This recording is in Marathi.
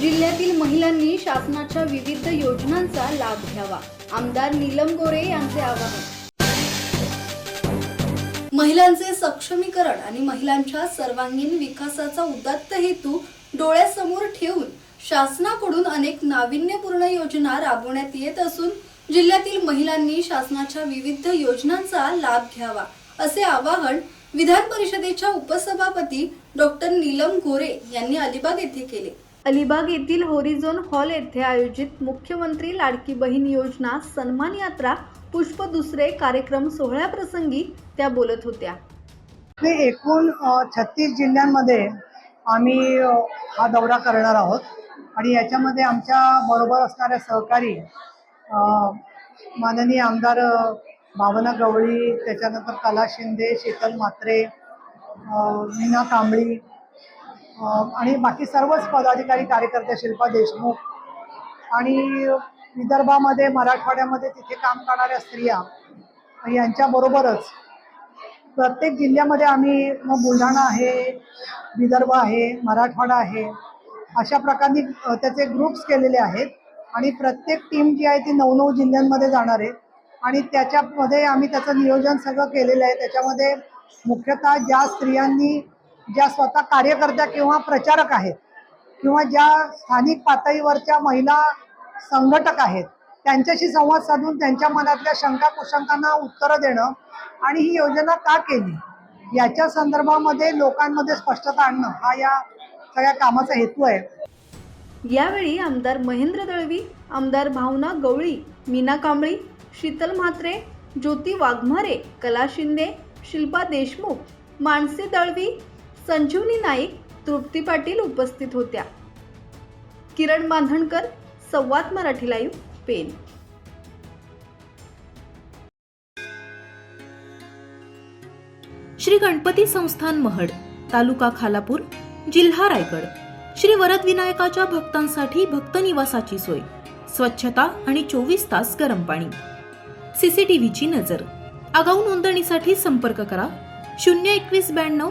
जिल्ह्यातील महिलांनी शासनाच्या विविध योजनांचा लाभ घ्यावा. आमदार नीलम गोरे यांचे आवाहन. महिलांचे सक्षमीकरण आणि महिलांच्या सर्वांगीण विकासाचा उदात्त हेतू डोळ्यासमोर ठेवून शासनाकडून अनेक नाविन्यपूर्ण योजना राबवण्यात येत असून जिल्ह्यातील महिलांनी शासनाच्या विविध योजनांचा लाभ घ्यावा असे आवाहन विधान परिषदेच्या उपसभापती डॉक्टर नीलम गोरे यांनी अलिबाग येथे केले. अलिबाग येथील होरिझोन हॉल येथे आयोजित मुख्यमंत्री लाडकी बहीण योजना सन्मान यात्रा पुष्प दुसरे कार्यक्रम सोहळ्याप्रसंगी त्या बोलत होत्या. एकूण छत्तीस जिल्ह्यांमध्ये आम्ही हा दौरा करणार आहोत. आणि याच्यामध्ये आमच्या बरोबर असणाऱ्या सहकारी माननीय आमदार भावना गवळी त्याच्यानंतर कला शिंदे शीतल म्हात्रे मीना कांबळी आणि बाकी सर्वच पदाधिकारी कार्यकर्ते शिल्पा देशमुख आणि विदर्भामध्ये मराठवाड्यामध्ये तिथे काम करणाऱ्या स्त्रिया यांच्याबरोबरच प्रत्येक जिल्ह्यामध्ये आम्ही मग बुलढाणा आहे विदर्भ आहे मराठवाडा आहे अशा प्रकारे त्याचे ग्रुप्स केलेले आहेत. आणि प्रत्येक टीम जी आहे ती नऊ नऊ जिल्ह्यांमध्ये जाणार आहे. आणि त्याच्यामध्ये आम्ही त्याचं नियोजन सगळं केलेलं आहे. त्याच्यामध्ये मुख्यतः ज्या स्त्रियांनी ज्या स्वतः कार्यकर्त्या किंवा प्रचारक आहेत किंवा ज्या स्थानिक पातळीवरच्या महिला संघटक आहेत त्यांच्याशी संवाद साधून त्यांच्या मनातल्या शंका कुशंकांना उत्तरं देणं आणि ही योजना का केली? याच्या संदर्भामध्ये लोकांमध्ये स्पष्टता आणणं हा या सगळ्या कामाचा हेतू आहे. यावेळी आमदार महेंद्र दळवी आमदार भावना गवळी मीना कांबळी शीतल म्हात्रे ज्योती वाघमारे कला शिंदे शिल्पा देशमुख मानसी दळवी संजीवनी नाईक तृप्ती पाटील उपस्थित होत्या. किरण बांधणकर संवाद मराठी लाईव्ह पेन श्री गणपती संस्थान महड तालुका खालापूर जिल्हा रायगड. श्री वरद विनायकाच्या भक्तांसाठी भक्त निवासाची सोय स्वच्छता आणि चोवीस तास गरम पाणी. सीसीटीव्हीची नजर. आगाऊ नोंदणीसाठी संपर्क करा शून्य एकवीस ब्याण्णव